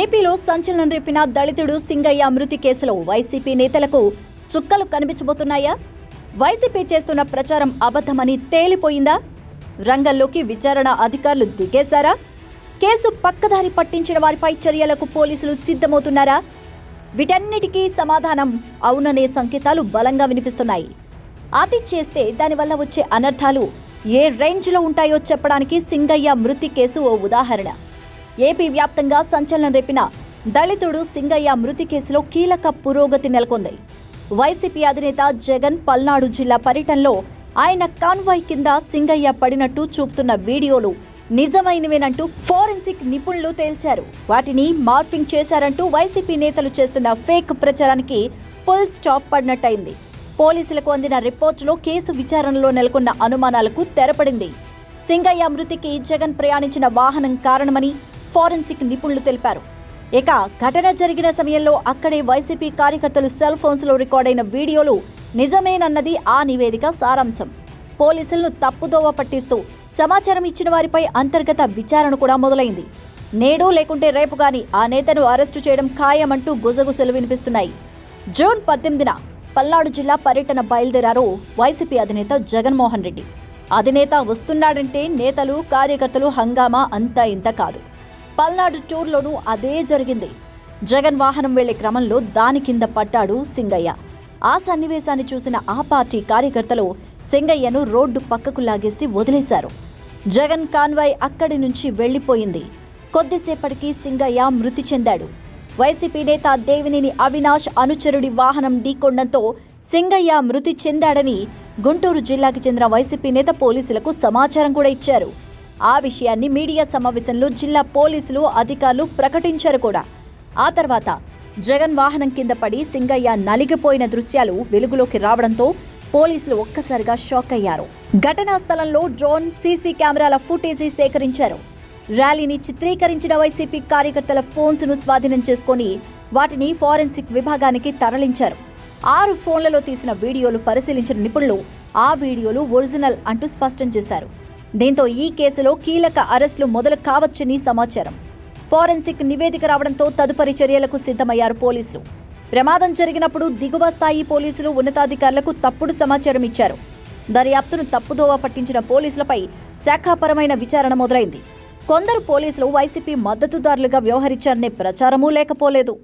ఏపీలో సంచలనం రేపిన దళితుడు సింగయ్య మృతి కేసులో వైసీపీ నేతలకు చుక్కలు కనిపించబోతున్నాయా? వైసీపీ చేస్తున్న ప్రచారం అబద్ధమని తేలిపోయిందా? రంగంలోకి విచారణ అధికారులు దిగేశారా? కేసు పక్కదారి పట్టించిన వారిపై చర్యలకు పోలీసులు సిద్ధమవుతున్నారా? వీటన్నిటికీ సమాధానం అవుననే సంకేతాలు బలంగా వినిపిస్తున్నాయి. అతి చేస్తే దానివల్ల వచ్చే అనర్థాలు ఏ రేంజ్లో ఉంటాయో చెప్పడానికి సింగయ్య మృతి కేసు ఓ ఉదాహరణ. ఏపీ వ్యాప్తంగా సంచలనం రేపిన దళితుడు సింగయ్య మృతి కేసులో కీలక పురోగతి నెలకొంది. వైసీపీ అధినేత జగన్ పల్నాడు జిల్లా పర్యటనలో ఆయన కాన్వాయ్ కింద సింగయ్య పడినట్టు చూపుతున్న వీడియోలు నిజమైనవేనంటూ ఫోరెన్సిక్ నిపుణులు తేల్చారు. వాటిని మార్ఫింగ్ చేశారంటూ వైసీపీ నేతలు చేస్తున్న ఫేక్ ప్రచారానికి పుల్ స్టాప్ పడినట్టయింది. పోలీసులకు అందిన రిపోర్టులో కేసు విచారణలో నెలకొన్న అనుమానాలకు తెరపడింది. సింగయ్య మృతికి జగన్ ప్రయాణించిన వాహనం కారణమని ఫారెన్సిక్ నిపుణులు తెలిపారు. ఇక ఘటన జరిగిన సమయంలో అక్కడే వైసీపీ కార్యకర్తలు సెల్ ఫోన్స్లో రికార్డైన వీడియోలు నిజమేనన్నది ఆ నివేదిక సారాంశం. పోలీసులను తప్పుదోవ పట్టిస్తూ సమాచారం ఇచ్చిన వారిపై అంతర్గత విచారణ కూడా మొదలైంది. నేడు లేకుంటే రేపు గాని ఆ నేతను అరెస్టు చేయడం ఖాయమంటూ గుసగుసలు వినిపిస్తున్నాయి. జూన్ పద్దెనిమిదిన పల్నాడు జిల్లా పర్యటన బయలుదేరారు వైసీపీ అధినేత జగన్మోహన్ రెడ్డి. అధినేత వస్తున్నాడంటే నేతలు కార్యకర్తలు హంగామా అంతా ఇంత కాదు. పల్నాడు టూర్లోనూ అదే జరిగింది. జగన్ వాహనం వెళ్ళే క్రమంలో దాని కింద పడ్డాడు సింగయ్య. ఆ సన్నివేశాన్ని చూసిన ఆ పార్టీ కార్యకర్తలు సింగయ్యను రోడ్డు పక్కకు లాగేసి వదిలేశారు. జగన్ కాన్వాయ్ అక్కడి నుంచి వెళ్ళిపోయింది కొద్దిసేపటికి సింగయ్య మృతి చెందాడు. వైసీపీ నేత దేవినేని అవినాష్ అనుచరుడి వాహనం ఢీకొండంతో సింగయ్య మృతి చెందాడని గుంటూరు జిల్లాకి చెందిన వైసీపీ నేత పోలీసులకు సమాచారం కూడా ఇచ్చారు. ఆ విషయాన్ని మీడియా సమావేశంలో జిల్లా పోలీసులు అధికారులు ప్రకటించారు కూడా. ఆ తర్వాత జగన్ వాహనం కింద పడి సింగయ్య నలిగిపోయిన దృశ్యాలు వెలుగులోకి రావడంతో పోలీసులు ఒక్కసారిగా షాక్ అయ్యారు. ఘటనా స్థలంలో డ్రోన్ సీసీ కెమెరాల ఫుటేజీ సేకరించారు. ర్యాలీని చిత్రీకరించిన వైసీపీ కార్యకర్తల ఫోన్స్ను స్వాధీనం చేసుకొని వాటిని ఫారెన్సిక్ విభాగానికి తరలించారు. ఆరు ఫోన్లలో తీసిన వీడియోలు పరిశీలించిన నిపుణులు ఆ వీడియోలు ఒరిజినల్ అంటూ స్పష్టం చేశారు. దీంతో ఈ కేసులో కీలక అరెస్టులు మొదలు కావచ్చని సమాచారం. ఫోరెన్సిక్ నివేదిక రావడంతో తదుపరి చర్యలకు సిద్ధమయ్యారు పోలీసులు. ప్రమాదం జరిగినప్పుడు దిగువ స్థాయి పోలీసులు ఉన్నతాధికారులకు తప్పుడు సమాచారం ఇచ్చారు. దర్యాప్తును తప్పుదోవ పట్టించిన పోలీసులపై శాఖాపరమైన విచారణ మొదలైంది. కొందరు పోలీసులు వైసీపీ మద్దతుదారులుగా వ్యవహరించారనే ప్రచారమూ లేకపోలేదు.